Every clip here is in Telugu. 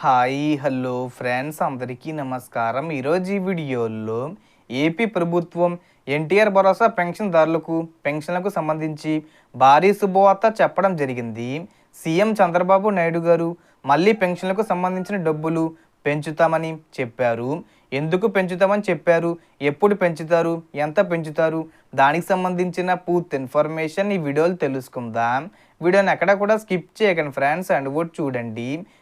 హాయ్ హలో ఫ్రెండ్స్ అందరికీ నమస్కారం. ఈరోజు ఈ వీడియోలో ఏపీ ప్రభుత్వం ఎన్టీఆర్ భరోసా పెన్షన్దారులకు పెన్షన్లకు సంబంధించి భారీ శుభవార్త చెప్పడం జరిగింది. సీఎం చంద్రబాబు నాయుడు గారు మళ్ళీ పెన్షన్లకు సంబంధించిన డబ్బులు పెంచుతామని చెప్పారు. ఎందుకు పెంచుతామని చెప్పారు? ఎప్పుడు పెంచుతారు? ఎంత పెంచుతారు? దానికి సంబంధించిన పూర్తి ఇన్ఫర్మేషన్ ఈ వీడియోలు తెలుసుకుందాం. వీడియోని ఎక్కడ కూడా స్కిప్ చేయకండి ఫ్రెండ్స్ అండ్ కూడా చూడండి.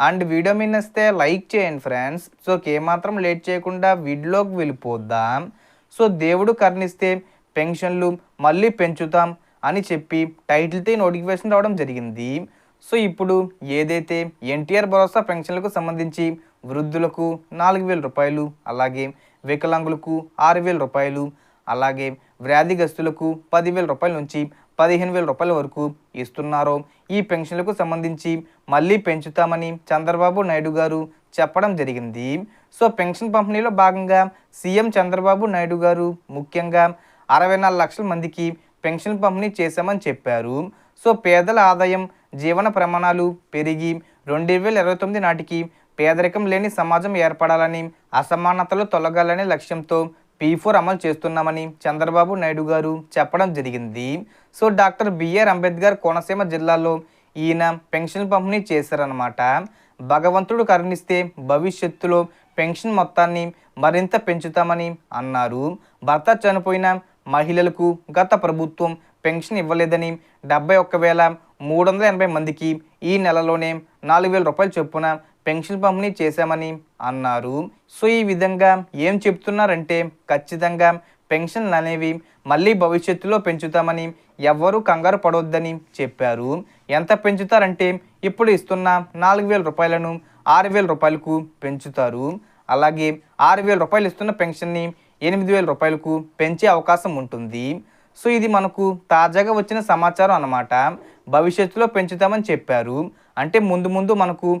అండ్ వీడియో మీద లైక్ చేయండి ఫ్రెండ్స్. సో ఏమాత్రం లేట్ చేయకుండా వీడియోలోకి వెళ్ళిపోద్దాం సో దేవుడు కర్ణిస్తే పెన్షన్లు మళ్ళీ పెంచుతాం అని చెప్పి టైటిల్తో నోటిఫికేషన్ రావడం జరిగింది. సో ఇప్పుడు ఏదైతే ఎన్టీఆర్ భరోసా పెన్షన్లకు సంబంధించి వృద్ధులకు నాలుగు వేల రూపాయలు అలాగే వికలాంగులకు ఆరు వేల రూపాయలు అలాగే వ్యాధిగ్రస్తులకు పదివేల రూపాయల నుంచి పదిహేను వేల రూపాయల వరకు ఇస్తున్నారో. ఈ పెన్షన్లకు సంబంధించి మళ్ళీ పెంచుతామని చంద్రబాబు నాయుడు గారు చెప్పడం జరిగింది. సో పెన్షన్ పంపిణీలో భాగంగా సీఎం చంద్రబాబు నాయుడు గారు ముఖ్యంగా అరవై నాలుగు లక్షల మందికి పెన్షన్ పంపిణీ చేశామని చెప్పారు. సో పేదల ఆదాయం జీవన ప్రమాణాలు పెరిగి రెండు వేల ఇరవై తొమ్మిది నాటికి పేదరికం లేని సమాజం ఏర్పడాలని అసమానతలు తొలగాలనే లక్ష్యంతో పీ ఫోర్ అమలు చేస్తున్నామని చంద్రబాబు నాయుడు గారు చెప్పడం జరిగింది. So doctor BR Ambedkar Konaseema జిల్లాలో ఈయన పెన్షన్ పంపిణీ చేశారనమాట భగవంతుడు కరుణిస్తే భవిష్యత్తులో పెన్షన్ మొత్తాన్ని మరింత పెంచుతామని అన్నారు. భర్త చనిపోయిన మహిళలకు గత ప్రభుత్వం పెన్షన్ ఇవ్వలేదని డెబ్బై ఒక్క వేల మూడు వందల ఎనభై మందికి ఈ నెలలోనే నాలుగు వేల రూపాయలు చొప్పున పెన్షన్ పంపిణీ చేశామని అన్నారు. సో ఈ విధంగా ఏం చెప్తున్నారంటే ఖచ్చితంగా పెన్షన్లు అనేవి మళ్ళీ భవిష్యత్తులో పెంచుతామని ఎవ్వరూ కంగారు పడవద్దని చెప్పారు. ఎంత పెంచుతారంటే ఇప్పుడు ఇస్తున్న నాలుగు వేల రూపాయలను ఆరు వేల రూపాయలకు పెంచుతారు. అలాగే ఆరు వేల రూపాయలు ఇస్తున్న పెన్షన్ని ఎనిమిది వేల రూపాయలకు పెంచే అవకాశం ఉంటుంది. సో ఇది మనకు తాజాగా వచ్చిన సమాచారం అన్నమాట. భవిష్యత్తులో పెంచుతామని చెప్పారు. అంటే ముందు ముందు మనకు